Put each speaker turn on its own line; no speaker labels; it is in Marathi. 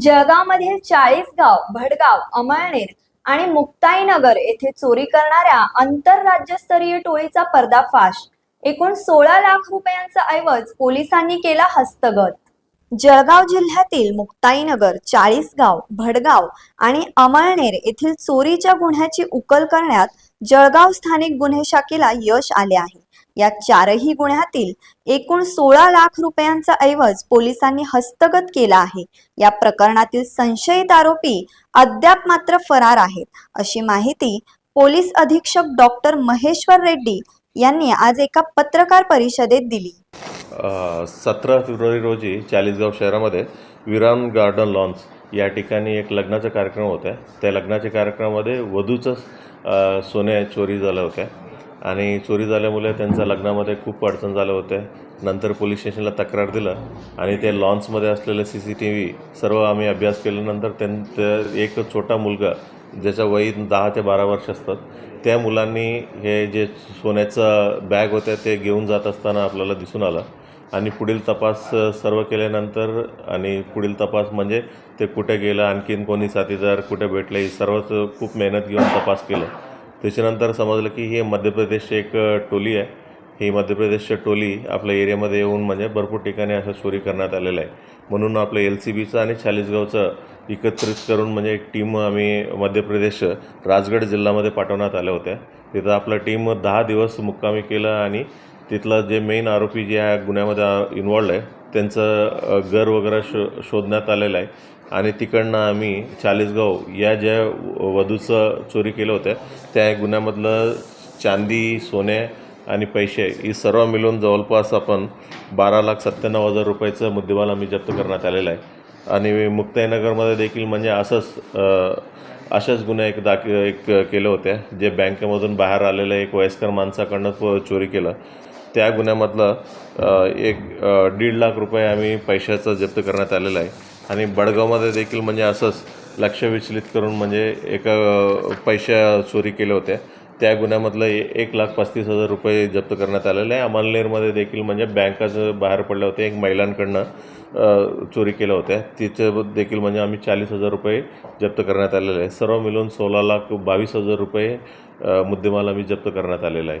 जळगावमधील चाळीसगाव भडगाव अमळनेर आणि मुक्ताईनगर येथे चोरी करणाऱ्या आंतरराज्यस्तरीय टोळीचा पर्दाफाश. एकूण सोळा लाख रुपयांचा ऐवज पोलिसांनी केला हस्तगत. जळगाव जिल्ह्यातील मुक्ताईनगर चाळीसगाव भडगाव आणि अमळनेर येथील चोरीच्या गुन्ह्याची उकल करण्यात जळगाव स्थानिक गुन्हे शाखेला यश आले आहे. या चारही गुन्ह्यातील एकूण सोळा लाख रुपयांचा ऐवज पोलिसांनी हस्तगत केला आहे. या प्रकरणातील संशयित आरोपी अद्याप मात्र फरार आहेत. अशी माहिती पोलीस अधीक्षक डॉक्टर महेश्वर रेड्डी यांनी आज एका पत्रकार परिषदेत दिली.
सतरा फेब्रुवारी रोजी चाळीसगाव शहरामध्ये विराम गार्डन लॉन्स या ठिकाणी एक लग्नाचा कार्यक्रम होता. त्या लग्नाच्या कार्यक्रमामध्ये वधूचं सोने चोरी झालं होत्या आणि चोरी झाल्यामुळे त्यांच्या लग्नामध्ये खूप अडचण झालं होत्या नंतर पोलीस स्टेशनला तक्रार दिलं आणि ते लॉन्समध्ये असलेले सी सी टी व्ही सर्व आम्ही अभ्यास केल्यानंतर त्यां एक छोटा मुलगा ज्याच्या वयी दहा ते बारा वर्ष असतात त्या मुलांनी हे जे सोन्याचं बॅग होत्या ते घेऊन जात असताना आपल्याला दिसून आलं. आणि पुढील तपास सर्व केल्यानंतर आणि पुढील तपास म्हणजे ते कुठे गेलं आणखीन कोणी साथीदार कुठे भेटले हे सर्वच खूप मेहनत घेऊन तपास केलं. त्याच्यानंतर समजलं की हे मध्य प्रदेशची एक टोली आहे ही मध्य प्रदेशची टोली आपल्या एरियामध्ये येऊन म्हणजे भरपूर ठिकाणी असं चोरी करण्यात आलेलं आहे. म्हणून आपलं एल सी बीचं आणि चाळीसगावचं एकत्रित करून म्हणजे एक टीम आम्ही मध्य प्रदेश राजगड जिल्ह्यामध्ये पाठवण्यात आल्या होत्या. तिथं आपलं टीम दहा दिवस मुक्कामी केलं आणि तिथलं जे मेन आरोपी जे ह्या गुन्ह्यामध्ये इन्वॉल्ड आहे त्यांचं घर वगैरे शो शोधण्यात आलेलं आहे. आणि तिकडनं आम्ही चाळीसगाव या ज्या वधूचं चोरी केलं होतं त्या गुन्ह्यामधलं चांदी सोने आणि पैसे ही सर्व मिळून जवळपास आपण बारा लाख सत्त्याण्णव हजार रुपयाचं मुद्देमाल आम्ही जप्त करण्यात आलेला आहे. आणि मुक्ताईनगरमध्ये देखील म्हणजे असंच अशाच गुन्हे एक दाख एक केलं होत्या जे बँकेमधून बाहेर आलेलं एक वयस्कर माणसाकडनं चोरी केलं. त्या गुन्ह्यामधलं एक दीड लाख रुपये आम्ही पैशाचं जप्त करण्यात आलेलं आहे. आणि बडगावमध्ये देखील म्हणजे असंच लक्ष विचलित करून म्हणजे एका पैशा चोरी केल्या होत्या त्या गुन्ह्यामधलं एक लाख पस्तीस हजार रुपये जप्त करण्यात आलेलं आहे. अमलनेरमध्ये देखील म्हणजे बँकाचं बाहेर पडल्या होत्या एक महिलांकडनं चोरी केल्या होत्या. तिचं देखील म्हणजे आम्ही चाळीस हजार रुपये जप्त करण्यात आलेले आहे. सर्व मिळून सोळा लाख बावीस हजार रुपये मुद्देमाल आम्ही जप्त करण्यात आलेला आहे.